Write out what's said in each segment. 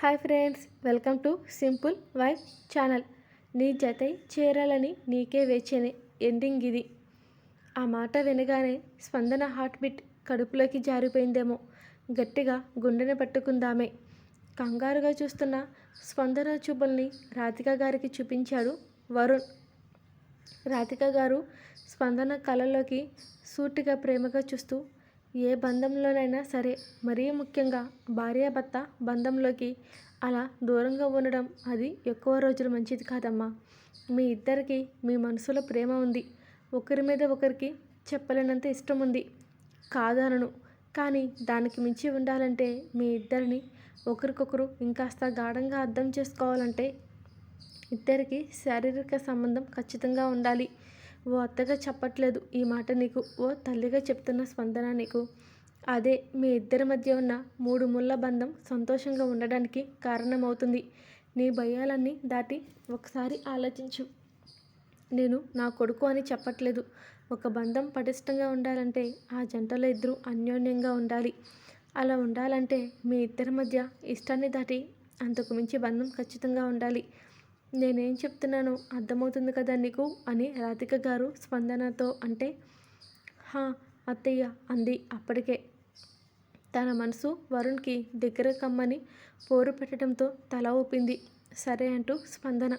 Hi friends welcome to simple wife channel. నీ జతై చేరాలని నీకే వేచేనే ఎండింగ్ ఇది. ఆ మాట వినగానే స్పందన హార్ట్ బీట్ కడుపులోకి జారిపోయిందేమో. గట్టిగా గుండెని పట్టుకుందామే. కంగారుగా చూస్తున్న స్పందన చూపుల్ని రాధిక గారికి చూపించాడు వరుణ్. రాధిక గారు స్పందన కళలోకి సూటిగా ప్రేమగా చూస్తూ ఏ బంధంలోనైనా సరే మరీ ముఖ్యంగా భార్యాభర్త బంధంలోకి అలా దూరంగా ఉండడం అది ఎక్కువ రోజులు మంచిది కాదమ్మా. మీ ఇద్దరికి మీ మనసులో ప్రేమ ఉంది. ఒకరి మీద ఒకరికి చెప్పలేనంత ఇష్టం ఉంది. కాదనను. కానీ దానికి మించి ఉండాలంటే మీ ఇద్దరిని ఒకరికొకరు ఇంకాస్త గాఢంగా అర్థం చేసుకోవాలంటే ఇద్దరికి శారీరక సంబంధం ఖచ్చితంగా ఉండాలి. ఓ అత్తగా చెప్పట్లేదు. ఈ మాట నీకు ఓ తల్లిగా చెప్తున్న స్పందన నీకు. అదే మీ ఇద్దరి మధ్య ఉన్న మూడు ముళ్ళ బంధం సంతోషంగా ఉండడానికి కారణమవుతుంది. నీ భయాలన్నీ దాటి ఒకసారి ఆలోచించు. నేను నా కొడుకు అని చెప్పట్లేదు. ఒక బంధం పటిష్టంగా ఉండాలంటే ఆ జంటలో ఇద్దరు అన్యోన్యంగా ఉండాలి. అలా ఉండాలంటే మీ ఇద్దరి మధ్య ఇష్టాన్ని దాటి అంతకు మించి బంధం ఖచ్చితంగా ఉండాలి. నేనేం చెప్తున్నానో అర్థమవుతుంది కదా నీకు? అని రాధిక గారు స్పందనతో అంటే హా అత్తయ్య అంది అప్పటికే. తన మనసు వరుణ్కి దగ్గర కమ్మని పోరు పెట్టడంతో తల ఊపింది. సరే అంటూ స్పందన.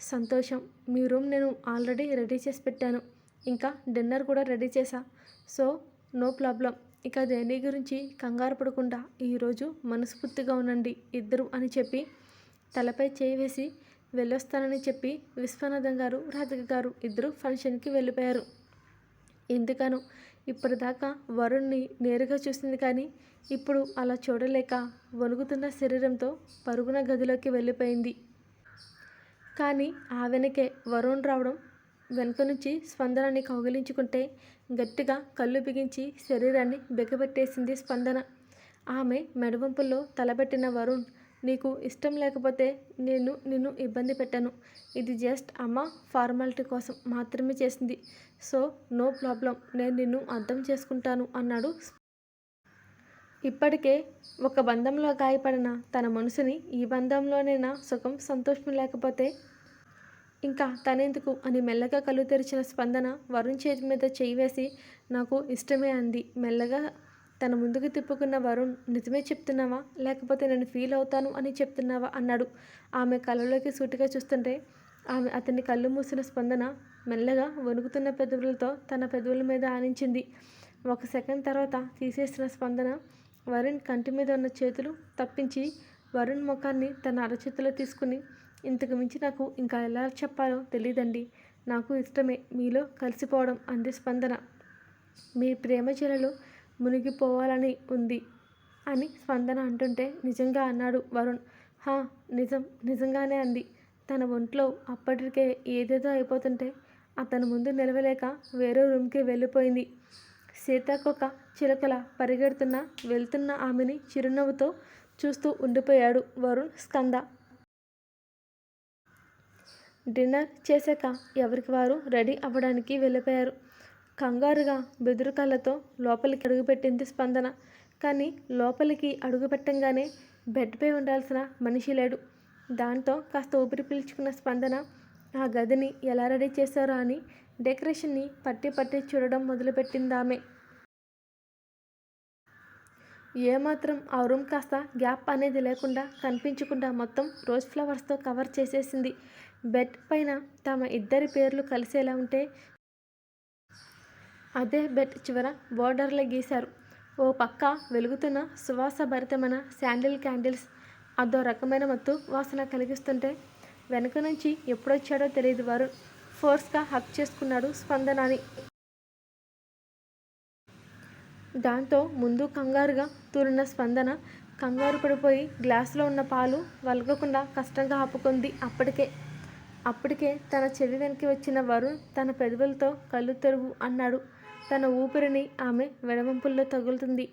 సంతోషం మీ రూమ్ నేను ఆల్రెడీ రెడీ చేసి పెట్టాను. ఇంకా డిన్నర్ కూడా రెడీ చేశా. So no problem. ఇక దేని గురించి కంగారు పడకుండా ఈరోజు మనస్ఫూర్తిగా ఉండండి ఇద్దరు అని చెప్పి తలపై చేయి వేసి వెళ్ళొస్తానని చెప్పి విశ్వనాథం గారు రాధిక గారు ఇద్దరు ఫంక్షన్కి వెళ్ళిపోయారు. ఎందుకనో ఇప్పటిదాకా వరుణ్ణి నేరుగా చూసింది కానీ ఇప్పుడు అలా చూడలేక వణుకుతున్న శరీరంతో పరుగున గదిలోకి వెళ్ళిపోయింది. కానీ ఆ వెనకే వరుణ్ రావడం వెనుక నుంచి స్పందనాన్ని కౌగిలించుకుంటే గట్టిగా కళ్ళు బిగించి శరీరాన్ని బెగబెట్టేసింది స్పందన. ఆమె మెడవంపుల్లో తలబెట్టిన వరుణ్ నీకు ఇష్టం లేకపోతే నేను నిన్ను ఇబ్బంది పెట్టాను. ఇది జస్ట్ అమ్మ ఫార్మాలిటీ కోసం మాత్రమే చేసింది. So no problem. నేను నిన్ను అర్థం చేసుకుంటాను అన్నాడు ఇప్పటికే ఒక బంధంలో గాయపడిన తన మనసుని ఈ బంధంలోనైనా సుఖం సంతోషం లేకపోతే ఇంకా తనెందుకు అని మెల్లగా కళ్ళు తెరిచిన స్పందన వరుణ్ చేతి మీద చేయి వేసి నాకు ఇష్టమే అంది. మెల్లగా తన ముందుకు తిప్పుకున్న వరుణ్ నిజమే చెప్తున్నావా? లేకపోతే నేను ఫీల్ అవుతాను అని చెప్తున్నావా? అన్నాడు. ఆమె కళ్ళలోకి సూటిగా చూస్తుంటే ఆమె అతని కళ్ళు మూసిన స్పందన మెల్లగా వణుకుతున్న పెదవులతో తన పెదవుల మీద ఆనించింది. ఒక సెకండ్ తర్వాత తీసేసిన స్పందన వరుణ్ కంటి మీద ఉన్న చేతులు తప్పించి వరుణ్ ముఖాన్ని తన అరచేతిలో తీసుకుని ఇంతకు మించి నాకు ఇంకా ఎలా చెప్పాలో తెలియదండి నాకు ఇష్టమే మీలో కలిసిపోవడం అంది స్పందన. మీ ప్రేమ చెరలు మునిగిపోవాలని ఉంది అని స్పందన అంటుంటే నిజంగా అన్నాడు వరుణ్. హా నిజం నిజంగానే అంది. తన ఒంట్లో అప్పటికే ఏదేదో అయిపోతుంటే అతను ముందు నిలవలేక వేరే రూమ్కి వెళ్ళిపోయింది. సీతాకొక చిలకల పరిగెడుతున్న వెళ్తున్న ఆమెని చిరునవ్వుతో చూస్తూ ఉండిపోయాడు వరుణ్ స్కంద. డిన్నర్ చేశాక ఎవరికి వారు రెడీ అవ్వడానికి వెళ్ళిపోయారు. కంగారుగా బెదురు కళ్ళతో లోపలికి అడుగుపెట్టింది స్పందన. కానీ లోపలికి అడుగుపెట్టంగానే బెడ్పై ఉండాల్సిన మనిషి లేడు. దాంతో కాస్త ఊపిరి పీల్చుకున్న స్పందన ఆ గదిని ఎలా రెడీ చేశారో అని డెకరేషన్ని పట్టి పట్టి చూడడం మొదలుపెట్టిందామె. ఏమాత్రం ఆ రూమ్ కాస్త గ్యాప్ అనేది లేకుండా కనిపించకుండా మొత్తం రోజ్ ఫ్లవర్స్తో కవర్ చేసేసింది. బెడ్ పైన తమ ఇద్దరి పేర్లు కలిసేలా ఉంటే అదే బెడ్ చివర బోర్డర్లో గీశారు. ఓ పక్క వెలుగుతున్న సువాసభరితమైన శాండిల్ క్యాండిల్స్. అదో రకమైన మత్తు వాసన కలిగిస్తుంటే వెనక నుంచి ఎప్పుడొచ్చాడో తెలియదు వారు. ఫోర్స్గా హక్ చేసుకున్నాడు స్పందనాని. దాంతో ముందు కంగారుగా తూలిన స్పందన కంగారు పడిపోయి గ్లాసులో ఉన్న పాలు వలగకుండా కష్టంగా ఆపుకుంది అప్పటికే. అప్పటికే తన చెవి వెనక్కి వచ్చిన వరుణ్ తన పెదవులతో కళ్ళు తెరువు అన్నాడు. తన ఊపిరిని ఆమె వెడవంపుల్లో తగులుతుంది.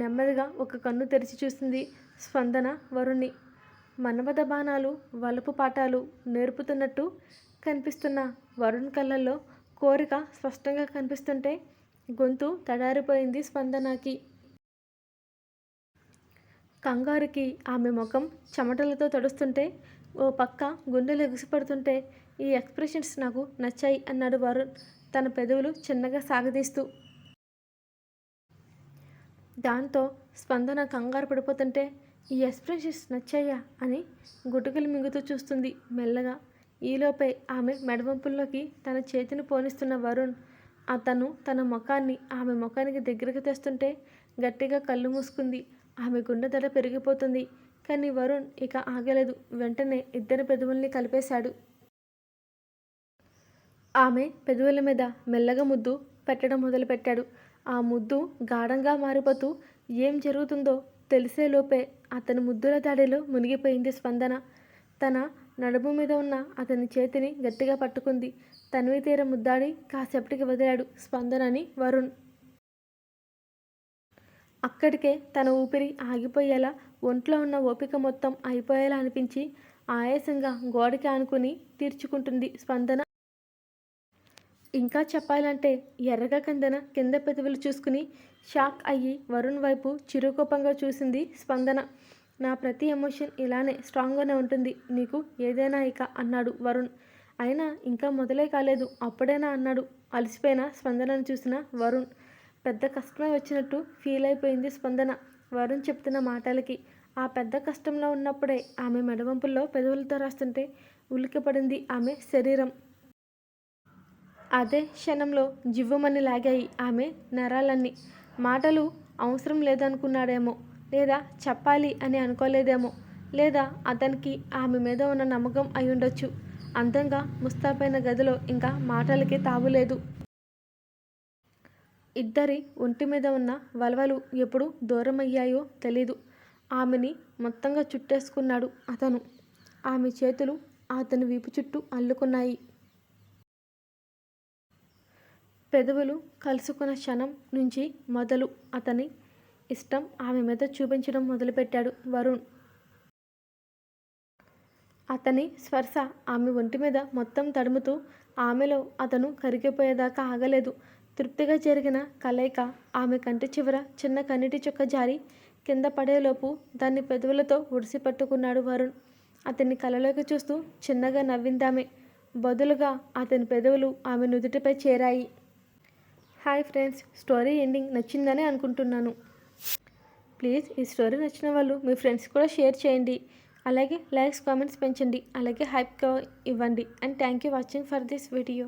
నెమ్మదిగా ఒక కన్ను తెరిచి చూసింది స్పందన వరుణ్ణి. మన్మథ బాణాలు వలపు పాఠాలు నేర్పుతున్నట్టు కనిపిస్తున్న వరుణ్ కళ్ళల్లో కోరిక స్పష్టంగా కనిపిస్తుంటే గొంతు తడారిపోయింది స్పందనకి. కంగారుకి ఆమె ముఖం చెమటలతో తడుస్తుంటే ఓ పక్క గుండెలు ఎగిసిపడుతుంటే ఈ ఎక్స్ప్రెషన్స్ నాకు నచ్చాయి అన్నాడు వరుణ్. తన పెదవులు చిన్నగా సాగదీస్తూ. దాంతో స్పందన కంగారు పడిపోతుంటే ఈ ఎక్స్ప్రెషన్స్ నచ్చాయా? అని గుటుకలు మింగుతూ చూస్తుంది మెల్లగా. ఈలోపే ఆమె మెడవంపుల్లోకి తన చేతిని పోనిస్తున్న వరుణ్. అతను తన ముఖాన్ని ఆమె ముఖానికి దగ్గరకు తెస్తుంటే గట్టిగా కళ్ళు మూసుకుంది. ఆమె గుండె దడ పెరిగిపోతుంది. కానీ వరుణ్ ఇక ఆగలేదు. వెంటనే ఇద్దరి పెదవుల్ని కలిపేశాడు. ఆమె పెదవుల మీద మెల్లగా ముద్దు పెట్టడం మొదలుపెట్టాడు. ఆ ముద్దు గాఢంగా మారిపోతూ ఏం జరుగుతుందో తెలిసేలోపే అతని ముద్దుల దాడిలో మునిగిపోయింది స్పందన. తన నడుము మీద ఉన్న అతని చేతిని గట్టిగా పట్టుకుంది. తనివి తీర ముద్దాడి కాసేపటికి వదిలాడు స్పందనని వరుణ్. అక్కడికే తన ఊపిరి ఆగిపోయేలా ఒంట్లో ఉన్న ఓపిక మొత్తం అయిపోయేలా అనిపించి ఆయాసంగా గోడకి ఆనుకుని తీర్చుకుంటుంది స్పందన. ఇంకా చెప్పాలంటే ఎర్రగా కందన కింద పెదవులు చూసుకుని షాక్ అయ్యి వరుణ్ వైపు చిరుకోపంగా చూసింది స్పందన. నా ప్రతి ఎమోషన్ ఇలానే స్ట్రాంగ్గానే ఉంటుంది. నీకు ఏదైనా ఇక అన్నాడు వరుణ్. అయినా ఇంకా మొదలే కాలేదు. అప్పుడేనా అన్నాడు. అలసిపోయిన స్పందనను చూసిన వరుణ్. పెద్ద కష్టమే వచ్చినట్టు ఫీల్ అయిపోయింది స్పందన. వరుణ్ చెప్తున్న మాటలకి ఆ పెద్ద కష్టంలో ఉన్నప్పుడే ఆమె మెడవంపుల్లో పెదవులతో రాస్తుంటే ఉలికిపడింది ఆమె శరీరం. అదే క్షణంలో జివ్వమని లాగాయి ఆమె నరాలన్నీ. మాటలు అవసరం లేదనుకున్నాడేమో లేదా చెప్పాలి అని అనుకోలేదేమో లేదా అతనికి ఆమె మీద ఉన్న నమ్మకం అయ్యుండొచ్చు. అందంగా ముస్తాబైన గదిలో ఇంకా మాటలకి తావులేదు ఇద్దరి ఒంటి మీద ఉన్న వలవలు ఎప్పుడు దూరమయ్యాయో తెలీదు. ఆమెని మొత్తంగా చుట్టేసుకున్నాడు అతను. ఆమె చేతులు అతని వీపు చుట్టూ అల్లుకున్నాయి. పెదవులు కలుసుకున్న క్షణం నుంచి మొదలు అతని ఇష్టం ఆమె మీద చూపించడం మొదలుపెట్టాడు వరుణ్. అతని స్పర్శ ఆమె ఒంటి మీద మొత్తం తడుముతూ ఆమెలో అతను కరిగిపోయేదాకా ఆగలేదు. తృప్తిగా జరిగిన కలయిక ఆమె కంటి చివర చిన్న కన్నిటి చుక్క జారి కింద పడేలోపు దాన్ని పెదవులతో ఒడిసి పట్టుకున్నాడు వరుణ్. అతన్ని కలలోకి చూస్తూ చిన్నగా నవ్విందామె. బదులుగా అతని పెదవులు ఆమె నుదుటిపై చేరాయి. హాయ్ ఫ్రెండ్స్ స్టోరీ ఎండింగ్ నచ్చిందని అనుకుంటున్నాను. ప్లీజ్ ఈ స్టోరీ నచ్చిన వాళ్ళు మీ ఫ్రెండ్స్ కూడా షేర్ చేయండి. అలాగే లైక్స్ కామెంట్స్ పెంచండి. అలాగే హైప్ ఇవ్వండి. And thank you watching for this video.